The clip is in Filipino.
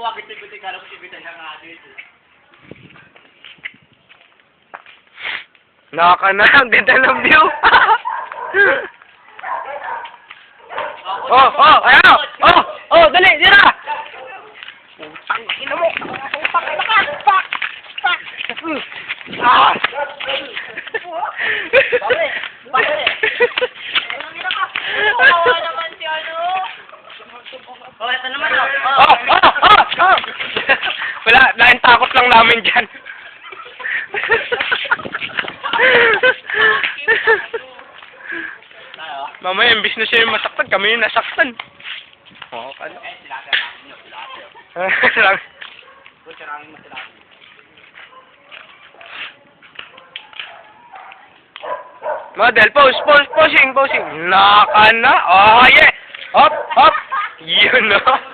buwag iti-iti ka lang iti-iti ka nga dito. Naka na, ang ganda ng view. oh, oh, ayan. Oh, oh, dali, dira. Putang ina mo. Putang ina ka. Fuck. Fuck. Ah. Pare, pare. Kawawa naman si ano. Oh, ito naman oh. Oh, oh, oh, oh. Wala, laking takot lang namin dyan. Mamaya, imbis na siya yung masaktan, kami yung nasaktan. Oo, ano? Eh, sila ka namin yun, sila ka. Kung sirangin mo sila. Model, pose, pose, posing, posing. Naka na. Oh, yeah. Hop, hop. Yun, no?